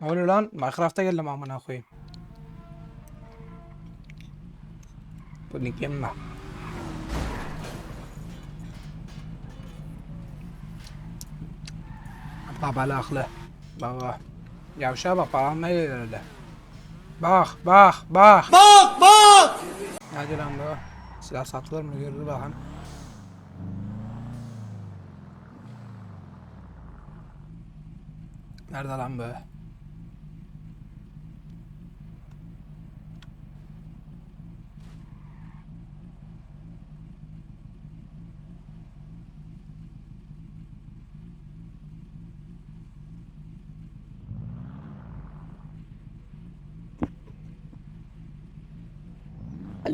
Ne oluyor lan? Minecraft'a geldim amına koyayım. Yemme. Babalı haklı. Baba. Yavşağa bak babam ne öyle. Bak bak bak. Bak bak. Hadi lan bu. Silah satılır mı görür bakalım. Nerede lan bu?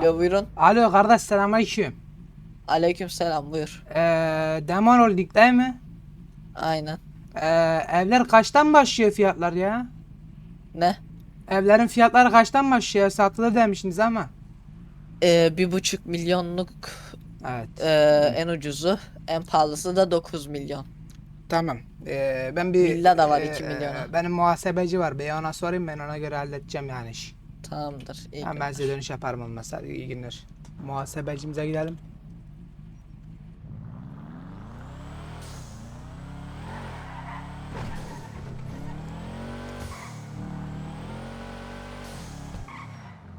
Alo buyurun. Alo kardeş selamünaleyküm. Aleyküm selam buyur. Ee, Demon Holding değil mi? Aynen. Ee, evler kaçtan başlıyor fiyatlar ya? Ne? Evlerin fiyatları kaçtan başlıyor? Satılır demiştiniz ama. Ee, bir buçuk milyonluk Evet. ee, en ucuzu. En pahalısı da 9 milyon. Tamam. Ee, ben bir Villa da var ee, iki milyona. Benim muhasebeci var. Bir ona sorayım ben ona göre halledeceğim yani iş. Tamamdır. iyi Hemen günler. size dönüş yaparım olmazsa. İyi günler. Muhasebecimize gidelim.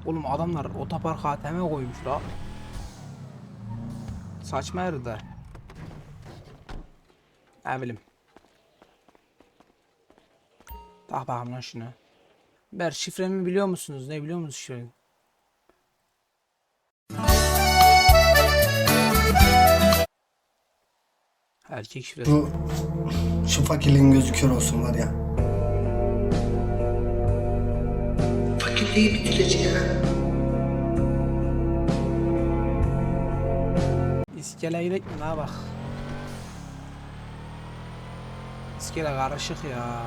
Oğlum adamlar otopark ATM koymuş la. Saçma yerde. Ne bileyim. Tak bakalım lan şunu. Ber şifremi biliyor musunuz? Ne biliyor musunuz şifremi? Erkek şifresi. Şu, şu fakirliğin gözü kör olsun var ya. Fakirliği bitireceğim. İskele girek mi la bak. İskele karışık ya.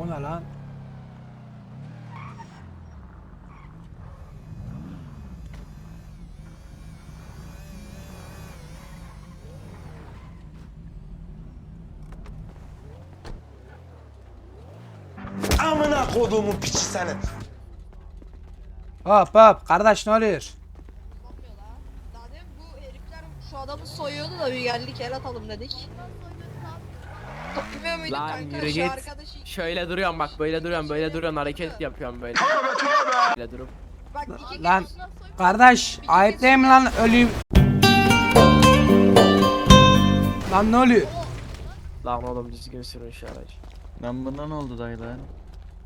O ne lan? Amına koduğumun piçi senin. Hop hop kardeş ne oluyor? Daha demin bu herifler şu adamı soyuyordu da bir geldik el atalım dedik. Bilmiyor muydun Lan kanka yürü şu git. arkadaşı Şöyle duruyorum bak böyle duruyorum böyle duruyorsun hareket yapıyorum böyle. Böyle durup. bak iki Lan kişi kardeş ayıp değil mi lan öleyim? Lan ne oluyor? Lan oğlum düzgün sürün şu aracı. Lan buna ne oldu dayı lan?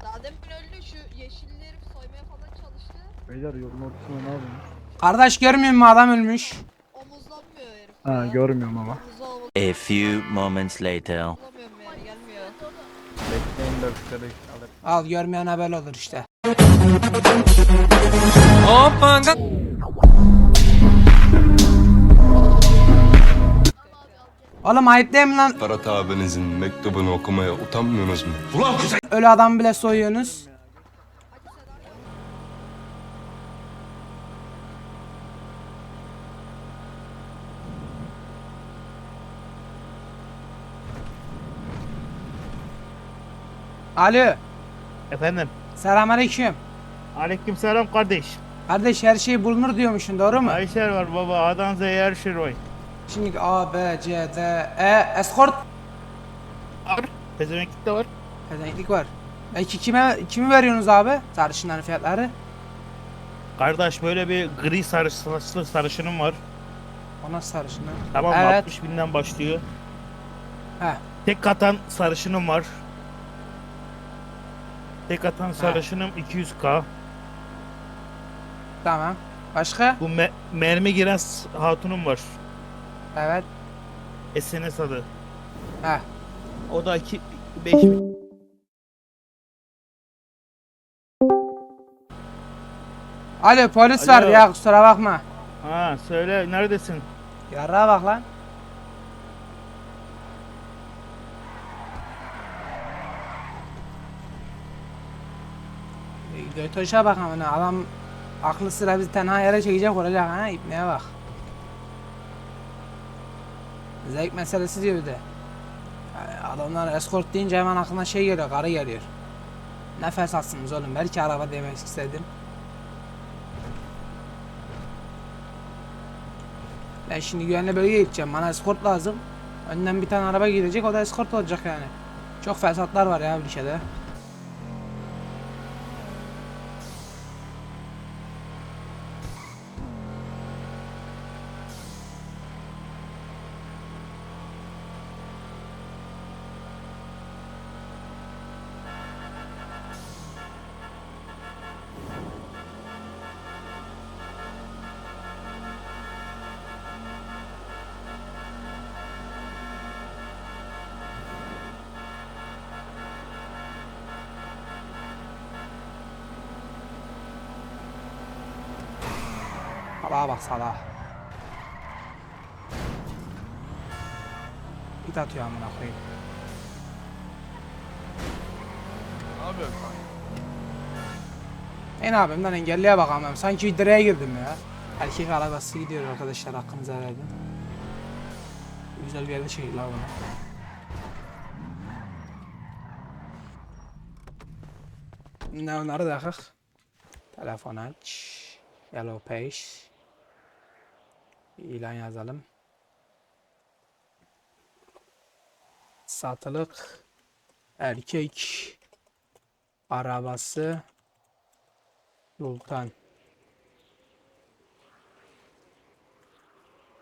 Daha demin öldü şu yeşilli herif soymaya falan çalıştı. Beyler yolun ortasına ne yapıyorsun? Kardeş görmüyor musun adam ölmüş? Omuzlanmıyor herif. Ha ya. görmüyorum ama. Omuza A few moments later. omuzlamıyorum yani gelmiyor. Bekleyin dörtleri alır. Al görmeyen haber olur işte. Oğlum ayıp değil mi lan? Ferhat abinizin mektubunu okumaya utanmıyorsunuz mu? Ölü adam bile soyuyorsunuz. Alo. Efendim. Selamünaleyküm. Aleykümselam kardeş. Kardeş her şey bulunur diyormuşsun doğru mu? Ayşer var baba. A'dan Z'ye her şey var. Şimdi A, B, C, D, E, escort. Var. Pezevenklik de var. Pezenklik var. Peki kime kimi veriyorsunuz abi? Sarışınların fiyatları. Kardeş böyle bir gri sarı saçlı sarışınım var. O nasıl sarışın lan? Tamam mı? Evet. 60 binden başlıyor. He. Tek katan sarışınım var. Tek atan sarışınım 200k. Tamam. Başka? Bu me- mermi giren hatunum var. Evet. SNS adı. He. O da 2 5000. Alo polis var Alo. ya kusura bakma. Ha söyle neredesin? Yarrağa bak lan. Götoşa bak ama adam aklı sıra bizi tenha yere çekecek olacak ha ipneye bak. Zevk meselesi diyor bir de. Yani adamlar escort deyince hemen aklına şey geliyor, karı geliyor. Nefes alsınız oğlum. Belki araba demek istedim. Ben şimdi güvenli bölgeye gideceğim. Bana escort lazım. Önden bir tane araba gidecek. O da escort olacak yani. Çok fesatlar var ya ülkede. Salaha bak salaha. Bit atıyor amına koyayım. Ne yapıyorsun? E ne yapayım lan engelliye bakamam. Sanki bir direğe girdim ya. Erkek arabası gidiyor arkadaşlar hakkınıza verdim. Güzel bir yerde çekil lan bunu. Ne onları da yakak. Telefon aç. Yellow page. İlan yazalım. Satılık erkek arabası Sultan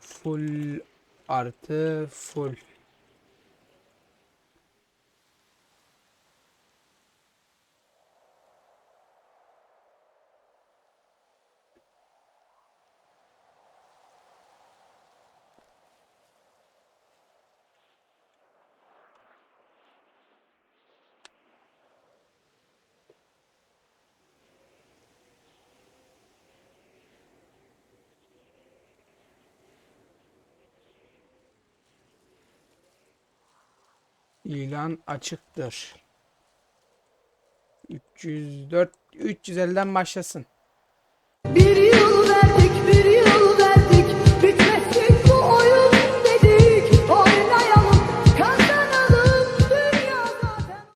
full artı full ilan açıktır. 304 350'den başlasın.